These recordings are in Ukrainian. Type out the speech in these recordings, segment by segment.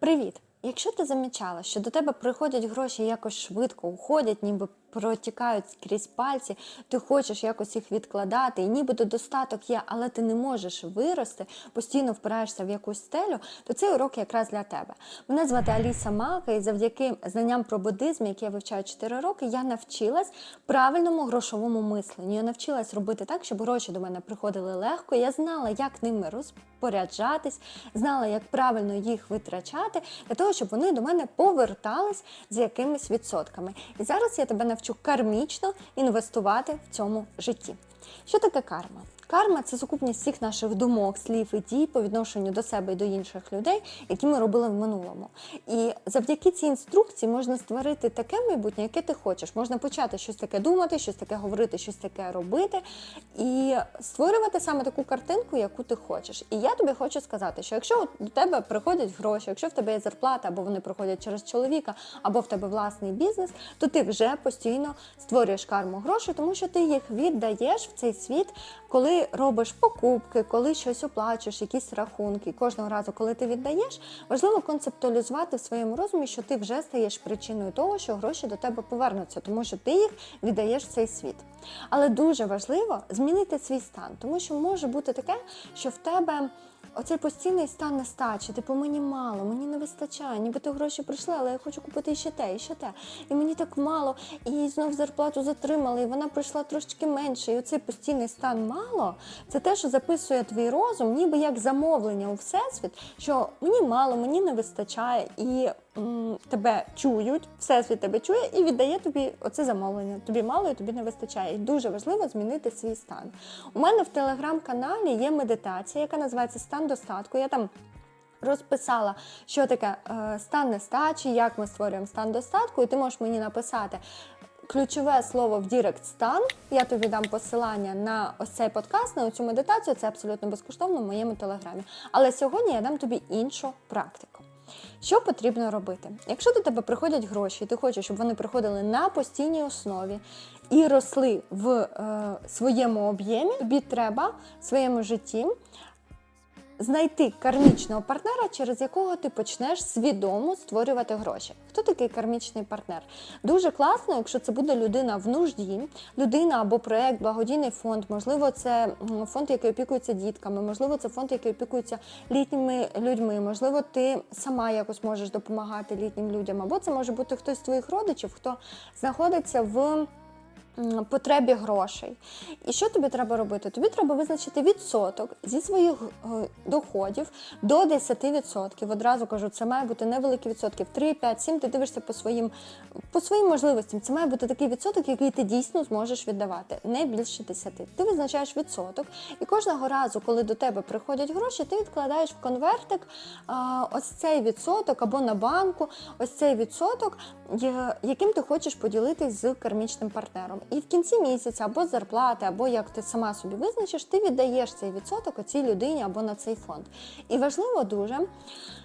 Привіт! Якщо ти замічала, що до тебе приходять гроші якось швидко, уходять, ніби протікають крізь пальці, ти хочеш якось їх відкладати, і нібито достаток є, але ти не можеш вирости, постійно впираєшся в якусь стелю, то цей урок якраз для тебе. Мене звати Аліса Мака, і завдяки знанням про буддизм, які я вивчаю 4 роки, я навчилась правильному грошовому мисленню. Я навчилась робити так, щоб гроші до мене приходили легко. Я знала, як ними розпоряджатись, знала, як правильно їх витрачати, для того, щоб вони до мене повертались з якимись відсотками. І зараз я тебе навчу кармічно інвестувати в цьому житті. Що таке карма? Карма це сукупність всіх наших думок, слів і дій по відношенню до себе і до інших людей, які ми робили в минулому. І завдяки цій інструкції можна створити таке майбутнє, яке ти хочеш. Можна почати щось таке думати, щось таке говорити, щось таке робити, і створювати саме таку картинку, яку ти хочеш. І я тобі хочу сказати, що якщо до тебе приходять гроші, якщо в тебе є зарплата, або вони приходять через чоловіка, або в тебе власний бізнес, то ти вже постійно створюєш карму грошей, тому що ти їх віддаєш в цей світ, коли робиш покупки, коли щось оплачуєш, якісь рахунки. Кожного разу, коли ти віддаєш, важливо концептуалізувати в своєму розумі, що ти вже стаєш причиною того, що гроші до тебе повернуться, тому що ти їх віддаєш в цей світ. Але дуже важливо змінити свій стан, тому що може бути таке, що в тебе. Оцей постійний стан нестачі, типу мені мало, мені не вистачає, нібито гроші прийшли, але я хочу купити ще те, і ще те. І мені так мало, і знов зарплату затримали, і вона прийшла трошки менше. І оцей постійний стан мало це те, що записує твій розум, ніби як замовлення у всесвіт, що мені мало, мені не вистачає, і тебе чують, всесвіт тебе чує і віддає тобі оце замовлення. Тобі мало і тобі не вистачає. І дуже важливо змінити свій стан. У мене в телеграм-каналі є медитація, яка називається Стан достатку. Я там розписала, що таке е, стан нестачі, як ми створюємо стан достатку, і ти можеш мені написати. Ключове слово в Дірект стан. Я тобі дам посилання на ось цей подкаст, на цю медитацію. Це абсолютно безкоштовно в моєму телеграмі. Але сьогодні я дам тобі іншу практику. Що потрібно робити? Якщо до тебе приходять гроші, і ти хочеш, щоб вони приходили на постійній основі і росли в е, своєму об'ємі, тобі треба в своєму житті знайти кармічного партнера, через якого ти почнеш свідомо створювати гроші. Хто такий кармічний партнер? Дуже класно, якщо це буде людина в нужді, людина або проект, благодійний фонд, можливо, це фонд, який опікується дітками, можливо, це фонд, який опікується літніми людьми, можливо, ти сама якось можеш допомагати літнім людям, або це може бути хтось з твоїх родичів, хто знаходиться в потребі грошей. І що тобі треба робити? Тобі треба визначити відсоток зі своїх е, доходів до 10%. Одразу кажу, це має бути невеликі відсотки. 3, 5, 7 ти дивишся по своїм, по своїм можливостям. Це має бути такий відсоток, який ти дійсно зможеш віддавати, не більше 10. Ти визначаєш відсоток, і кожного разу, коли до тебе приходять гроші, ти відкладаєш в конвертик ось цей відсоток або на банку, ось цей відсоток, яким ти хочеш поділитись з кармічним партнером. І в кінці місяця або з зарплати, або як ти сама собі визначиш, ти віддаєш цей відсоток оцій людині або на цей фонд. І важливо дуже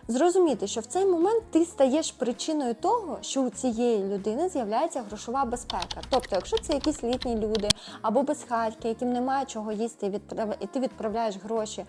зрозуміти, що в цей момент ти стаєш причиною того, що у цієї людини з'являється грошова безпека. Тобто, якщо це якісь літні люди або безхатьки, яким немає чого їсти, і ти відправляєш гроші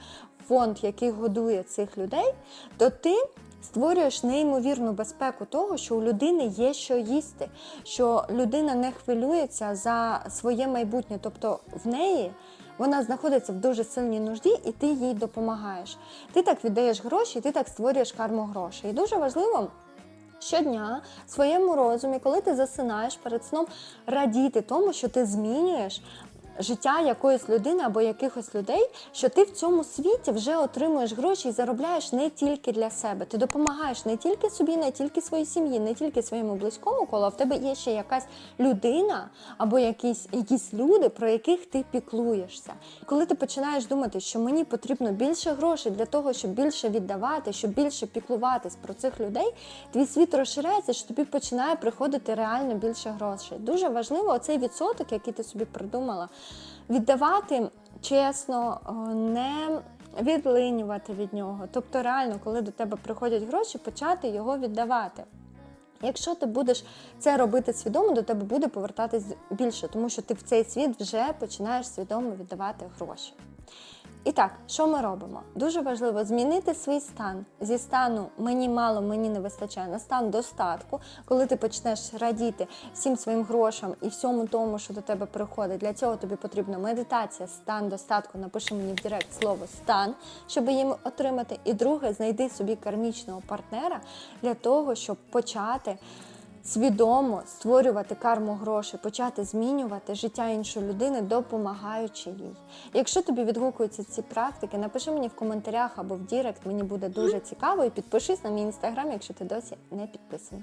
фонд, який годує цих людей, то ти створюєш неймовірну безпеку того, що у людини є що їсти, що людина не хвилюється за своє майбутнє, тобто в неї. Вона знаходиться в дуже сильній нужді, і ти їй допомагаєш. Ти так віддаєш гроші, ти так створюєш карму грошей. І дуже важливо щодня в своєму розумі, коли ти засинаєш перед сном, радіти тому, що ти змінюєш. Життя якоїсь людини або якихось людей, що ти в цьому світі вже отримуєш гроші і заробляєш не тільки для себе. Ти допомагаєш не тільки собі, не тільки своїй сім'ї, не тільки своєму близькому колу, а в тебе є ще якась людина або якісь, якісь люди, про яких ти піклуєшся. Коли ти починаєш думати, що мені потрібно більше грошей для того, щоб більше віддавати, щоб більше піклуватись про цих людей, твій світ розширяється, що тобі починає приходити реально більше грошей. Дуже важливо оцей відсоток, який ти собі придумала, віддавати чесно, е, не відлинювати від нього. Тобто, реально, коли до тебе приходять гроші, почати його віддавати. Якщо ти будеш це робити свідомо, до тебе буде повертатись більше, тому що ти в цей світ вже починаєш свідомо віддавати гроші. І так, що ми робимо? Дуже важливо змінити свій стан зі стану мені мало, мені не вистачає на стан достатку, коли ти почнеш радіти всім своїм грошам і всьому тому, що до тебе приходить. Для цього тобі потрібна медитація, стан достатку. Напиши мені в директ слово стан, щоб їм отримати. І друге, знайди собі кармічного партнера для того, щоб почати свідомо створювати карму грошей, почати змінювати життя іншої людини, допомагаючи їй. Якщо тобі відгукуються ці практики, напиши мені в коментарях або в Дірект, мені буде дуже цікаво. І підпишись на мій інстаграм, якщо ти досі не підписана.